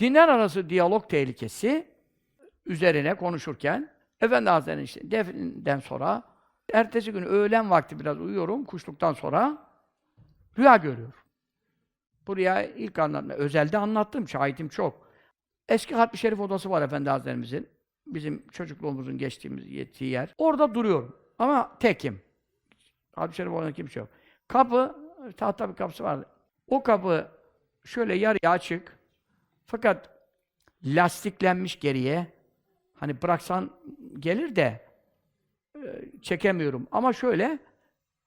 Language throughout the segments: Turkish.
dinler arası diyalog tehlikesi üzerine konuşurken Efendi Hazretleri'nin işte defninden sonra ertesi gün öğlen vakti biraz uyuyorum kuşluktan sonra rüya görüyorum. Bu rüya ilk anlatma, özelde anlattım, şahitim çok. Eski Hatmi Şerif odası var Efendi Hazretlerimizin. Bizim çocukluğumuzun geçtiğimiz yettiği yer. Orada duruyorum. Ama tekim. Hatmi Şerif odasında kimse yok. Kapı, tahta bir kapısı vardı. O kapı şöyle yarıya açık. Fakat lastiklenmiş geriye. Hani bıraksan gelir de e, çekemiyorum. Ama şöyle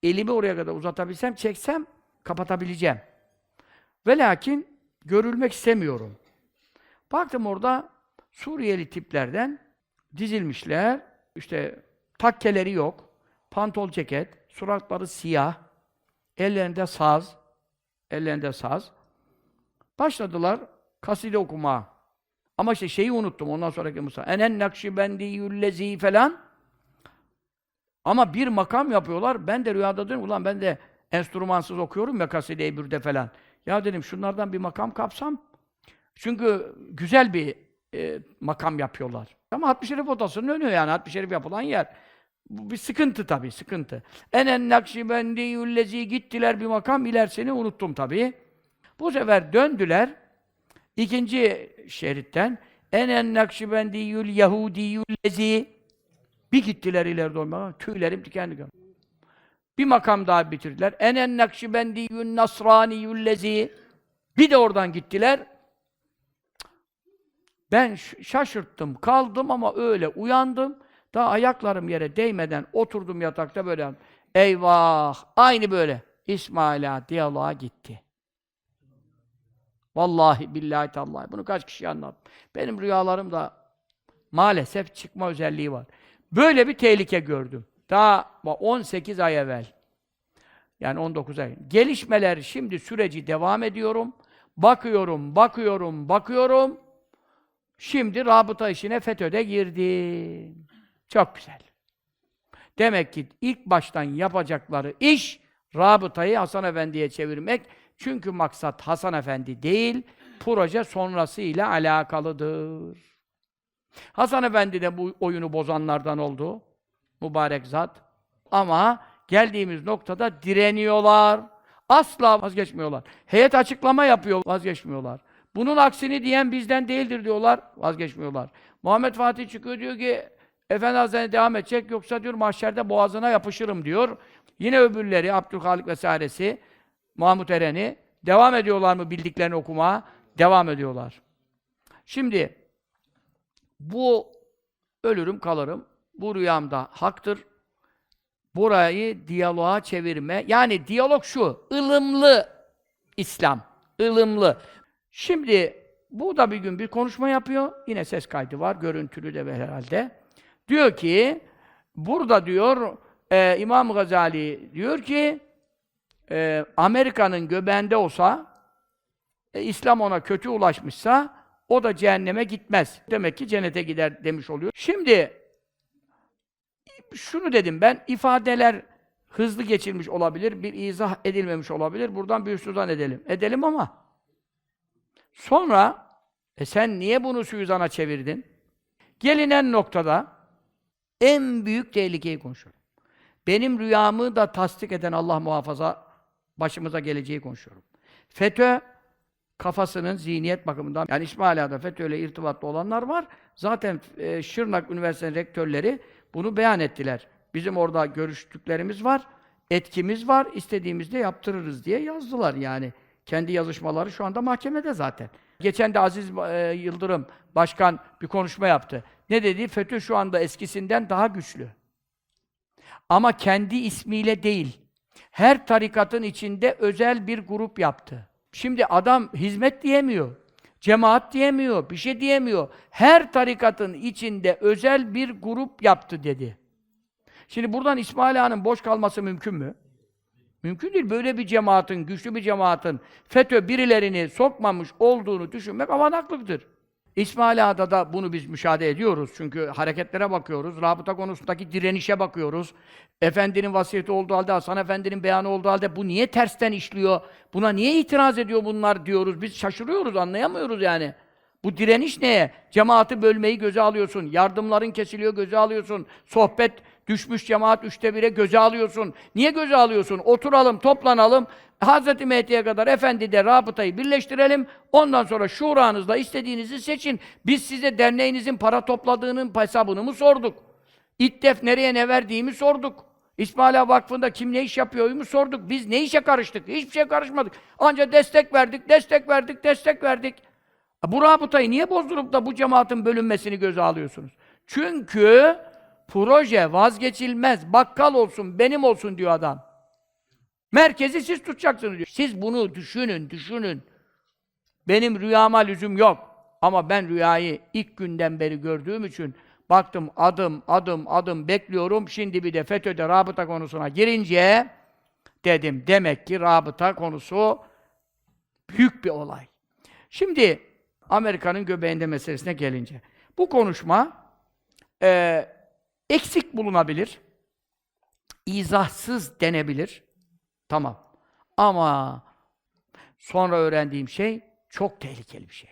elimi oraya kadar uzatabilsem, çeksem kapatabileceğim. Ve lakin görülmek istemiyorum. Baktım orada Suriyeli tiplerden dizilmişler. İşte takkeleri yok. Pantol ceket, suratları siyah, ellerinde saz, ellerinde saz. Başladılar kaside okuma. Ama işte şeyi unuttum ondan sonraki Musa. Enen nakşibendiyyüllezi falan. Ama bir makam yapıyorlar. Ben de rüyada diyorum ulan ben de enstrümansız okuyorum ya kaside-i bürde falan. Ya dedim şunlardan bir makam kapsam. Çünkü güzel bir e, makam yapıyorlar. Ama Hatmi Şerif odasının önü yani Hatmi Şerif yapılan yer. Bu bir sıkıntı tabii, sıkıntı. Enen nakşibendiyyüllezi gittiler bir makam, ilerisini unuttum tabii. Bu sefer döndüler. İkinci şeritten enen nakşibendiyyül yahudiyyüllezi bir gittiler ileri doğru. Tüylerim diken diken. Bir makam daha bitirdiler. Enen nakşibendiyyün nasraniyyüllezi bir de oradan gittiler. Ben şaşırttım, kaldım ama öyle uyandım. Daha ayaklarım yere değmeden oturdum yatakta böyle. Eyvah! Aynı böyle. İsmail'a diyaloğa gitti. Vallahi billahi tallahi. Bunu kaç kişi anlattı. Benim rüyalarımda maalesef çıkma özelliği var. Böyle bir tehlike gördüm. Daha 18 ay evvel. Yani 19 ay. Gelişmeler şimdi süreci devam ediyorum. Bakıyorum, bakıyorum, bakıyorum. Şimdi rabıta işine FETÖ'de girdim. Çok güzel. Demek ki ilk baştan yapacakları iş rabıtayı Hasan Efendi'ye çevirmek. Çünkü maksat Hasan Efendi değil, proje sonrasıyla alakalıdır. Hasan Efendi de bu oyunu bozanlardan oldu. Mübarek zat. Ama geldiğimiz noktada direniyorlar. Asla vazgeçmiyorlar. Heyet açıklama yapıyor, vazgeçmiyorlar. Bunun aksini diyen bizden değildir diyorlar, vazgeçmiyorlar. Muhammed Fatih çıkıyor diyor ki Efendi Hazretleri devam edecek yoksa diyor mahşerde boğazına yapışırım diyor. Yine öbürleri Abdülhalik vesairesi Mahmut Eren'i devam ediyorlar mı bildiklerini okumaya? Devam ediyorlar. Şimdi bu ölürüm kalırım. Bu rüyamda haktır. Burayı diyaloğa çevirme. Yani diyalog şu, ılımlı İslam. ılımlı. Şimdi bu da bir gün bir konuşma yapıyor. Yine ses kaydı var, görüntülü de herhalde. Diyor ki, burada diyor, e, İmam Gazali diyor ki, e, Amerika'nın göbeğinde olsa, e, İslam ona kötü ulaşmışsa, o da cehenneme gitmez. Demek ki cennete gider demiş oluyor. Şimdi, şunu dedim ben, ifadeler hızlı geçilmiş olabilir, bir izah edilmemiş olabilir. Buradan bir sudan edelim. Edelim ama sonra e sen niye bunu suizana çevirdin? Gelinen noktada en büyük tehlikeyi konuşuyorum. Benim rüyamı da tasdik eden Allah muhafaza başımıza geleceği konuşuyorum. FETÖ kafasının zihniyet bakımından yani İsmail Ağa'da FETÖ ile irtibatlı olanlar var. Zaten e, Şırnak Üniversitesi rektörleri bunu beyan ettiler. Bizim orada görüştüklerimiz var, etkimiz var, istediğimizde yaptırırız diye yazdılar yani. Kendi yazışmaları şu anda mahkemede zaten. Geçen de Aziz e, Yıldırım Başkan bir konuşma yaptı. Ne dedi? FETÖ şu anda eskisinden daha güçlü. Ama kendi ismiyle değil. Her tarikatın içinde özel bir grup yaptı. Şimdi adam hizmet diyemiyor. Cemaat diyemiyor, bir şey diyemiyor. Her tarikatın içinde özel bir grup yaptı dedi. Şimdi buradan İsmail Ağa'nın boş kalması mümkün mü? Mümkün değil. Böyle bir cemaatin, güçlü bir cemaatin FETÖ birilerini sokmamış olduğunu düşünmek avanaklıktır. İsmail Ağa'da da bunu biz müşahede ediyoruz. Çünkü hareketlere bakıyoruz, rabıta konusundaki direnişe bakıyoruz. Efendinin vasiyeti olduğu halde, Hasan Efendi'nin beyanı olduğu halde bu niye tersten işliyor? Buna niye itiraz ediyor bunlar diyoruz. Biz şaşırıyoruz, anlayamıyoruz yani. Bu direniş neye? Cemaati bölmeyi göze alıyorsun. Yardımların kesiliyor göze alıyorsun. Sohbet düşmüş cemaat üçte bire göze alıyorsun. Niye göze alıyorsun? Oturalım, toplanalım. Hazreti Mehdi'ye kadar efendi de rabıtayı birleştirelim. Ondan sonra şuranızda istediğinizi seçin. Biz size derneğinizin para topladığının hesabını mı sorduk? İddef nereye ne verdiğimi sorduk. İsmaila Vakfı'nda kim ne iş yapıyor mu sorduk. Biz ne işe karıştık? Hiçbir şeye karışmadık. Ancak destek verdik, destek verdik, destek verdik. Bu rabıtayı niye bozdurup da bu cemaatin bölünmesini göze alıyorsunuz? Çünkü proje vazgeçilmez. Bakkal olsun, benim olsun diyor adam. Merkezi siz tutacaksınız diyor. Siz bunu düşünün, düşünün. Benim rüyama lüzum yok. Ama ben rüyayı ilk günden beri gördüğüm için baktım adım adım adım bekliyorum. Şimdi bir de FETÖ'de rabıta konusuna girince dedim demek ki rabıta konusu büyük bir olay. Şimdi Amerika'nın göbeğinde meselesine gelince. Bu konuşma e, eksik bulunabilir. izahsız denebilir. Tamam. Ama sonra öğrendiğim şey çok tehlikeli bir şey.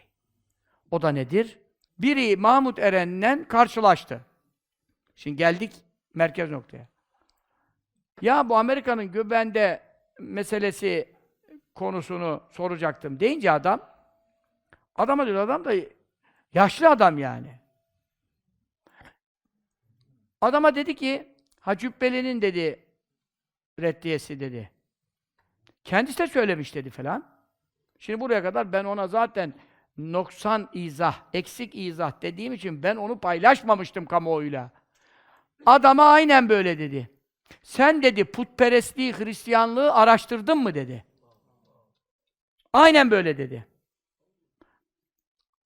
O da nedir? Biri Mahmut Eren'le karşılaştı. Şimdi geldik merkez noktaya. Ya bu Amerika'nın göbeğinde meselesi konusunu soracaktım deyince adam adama diyor adam da yaşlı adam yani. Adama dedi ki Hacı Cübbeli'nin dedi reddiyesi dedi. Kendisi de söylemiş dedi falan. Şimdi buraya kadar ben ona zaten noksan izah, eksik izah dediğim için ben onu paylaşmamıştım kamuoyuyla. Adama aynen böyle dedi. Sen dedi putperestliği, Hristiyanlığı araştırdın mı dedi. Aynen böyle dedi.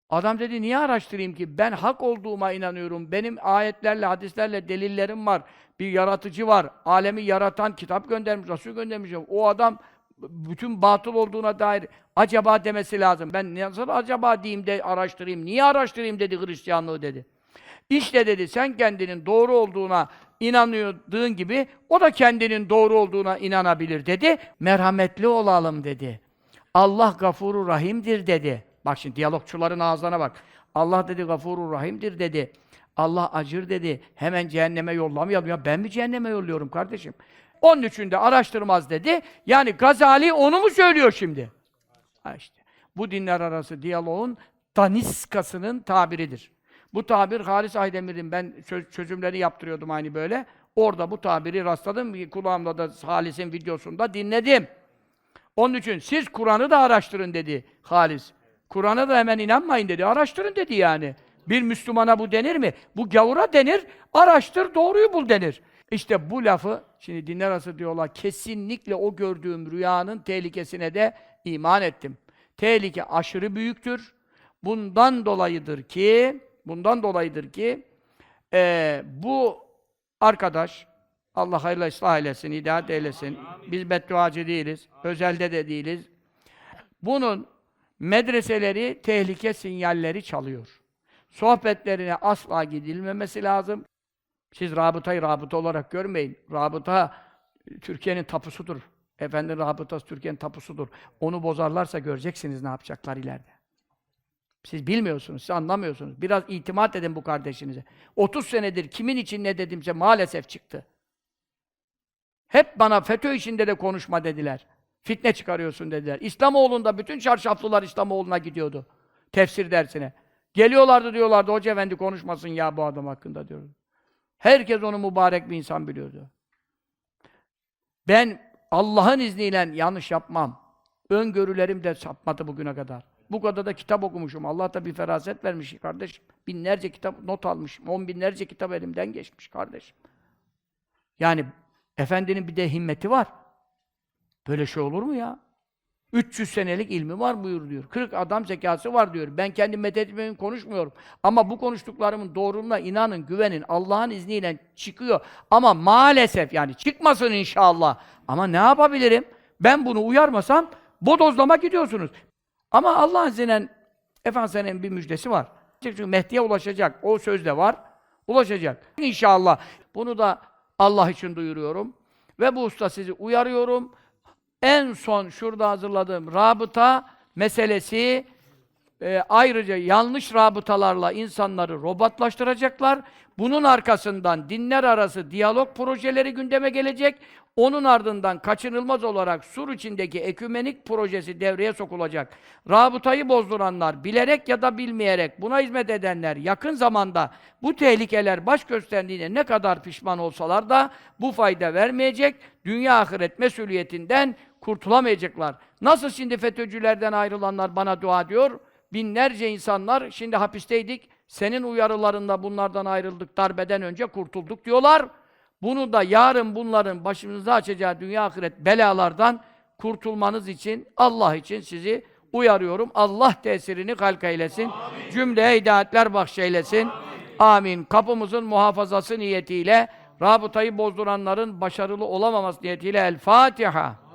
Adam dedi niye araştırayım ki? Ben hak olduğuma inanıyorum. Benim ayetlerle, hadislerle delillerim var. Bir yaratıcı var. Alemi yaratan kitap göndermiş, Resul göndermiş. O adam bütün batıl olduğuna dair acaba demesi lazım. Ben nasıl acaba diyeyim de araştırayım. Niye araştırayım dedi Hristiyanlığı dedi. İşte dedi sen kendinin doğru olduğuna inanıyordığın gibi o da kendinin doğru olduğuna inanabilir dedi. Merhametli olalım dedi. Allah gafuru rahimdir dedi. Bak şimdi diyalogçuların ağzına bak. Allah dedi gafuru rahimdir dedi. Allah acır dedi. Hemen cehenneme yollamayalım. Ya ben mi cehenneme yolluyorum kardeşim? Onun için de araştırmaz dedi. Yani Gazali onu mu söylüyor şimdi? Ha işte. Bu dinler arası diyaloğun daniskasının tabiridir. Bu tabir Halis Aydemir'in ben çö- çözümleri yaptırıyordum aynı böyle. Orada bu tabiri rastladım. Kulağımda da Halis'in videosunda dinledim. Onun için siz Kur'an'ı da araştırın dedi Halis. Kur'an'a da hemen inanmayın dedi. Araştırın dedi yani. Bir Müslümana bu denir mi? Bu gavura denir. Araştır, doğruyu bul denir. İşte bu lafı, şimdi dinler arası diyorlar, kesinlikle o gördüğüm rüyanın tehlikesine de iman ettim. Tehlike aşırı büyüktür. Bundan dolayıdır ki, bundan dolayıdır ki, eee, bu arkadaş, Allah hayırlı ıslah eylesin, hidayet eylesin. Biz bedduacı değiliz, özelde de değiliz. Bunun medreseleri tehlike sinyalleri çalıyor. Sohbetlerine asla gidilmemesi lazım. Siz rabıtayı rabıta olarak görmeyin. Rabıta Türkiye'nin tapusudur. Efendim rabıtası Türkiye'nin tapusudur. Onu bozarlarsa göreceksiniz ne yapacaklar ileride. Siz bilmiyorsunuz, siz anlamıyorsunuz. Biraz itimat edin bu kardeşinize. 30 senedir kimin için ne dedimse maalesef çıktı. Hep bana FETÖ içinde de konuşma dediler. Fitne çıkarıyorsun dediler. İslamoğlu'nda bütün çarşaflılar İslamoğlu'na gidiyordu. Tefsir dersine. Geliyorlardı diyorlardı, Hoca Efendi konuşmasın ya bu adam hakkında diyordu. Herkes onu mübarek bir insan biliyordu. Ben Allah'ın izniyle yanlış yapmam. Öngörülerim de sapmadı bugüne kadar. Bu kadar da kitap okumuşum. Allah da bir feraset vermiş kardeşim. Binlerce kitap not almışım. On binlerce kitap elimden geçmiş kardeşim. Yani efendinin bir de himmeti var. Böyle şey olur mu ya? 300 senelik ilmi var buyur diyor. 40 adam zekası var diyor. Ben kendi methetmeyi konuşmuyorum. Ama bu konuştuklarımın doğruluğuna inanın, güvenin. Allah'ın izniyle çıkıyor. Ama maalesef yani çıkmasın inşallah. Ama ne yapabilirim? Ben bunu uyarmasam bodozlama gidiyorsunuz. Ama Allah'ın izniyle Efendimiz'in bir müjdesi var. Çünkü Mehdi'ye ulaşacak. O sözde var. Ulaşacak. İnşallah. Bunu da Allah için duyuruyorum. Ve bu usta sizi uyarıyorum. En son şurada hazırladığım rabıta meselesi Ee, ayrıca yanlış rabıtalarla insanları robotlaştıracaklar. Bunun arkasından dinler arası diyalog projeleri gündeme gelecek. Onun ardından kaçınılmaz olarak Sur içindeki ekümenik projesi devreye sokulacak. Rabıtayı bozduranlar, bilerek ya da bilmeyerek buna hizmet edenler yakın zamanda bu tehlikeler baş gösterdiğine ne kadar pişman olsalar da bu fayda vermeyecek. Dünya ahiret mesuliyetinden kurtulamayacaklar. Nasıl şimdi FETÖ'cülerden ayrılanlar bana dua diyor? Binlerce insanlar şimdi hapisteydik. Senin uyarılarında bunlardan ayrıldık, darbeden önce kurtulduk diyorlar. Bunu da yarın bunların başımıza açacağı dünya ahiret belalardan kurtulmanız için, Allah için sizi uyarıyorum. Allah tesirini halk eylesin. Cümleye hidayetler bahşeylesin. Amin. Kapımızın muhafazası niyetiyle, rabıtayı bozduranların başarılı olamaması niyetiyle El Fatiha.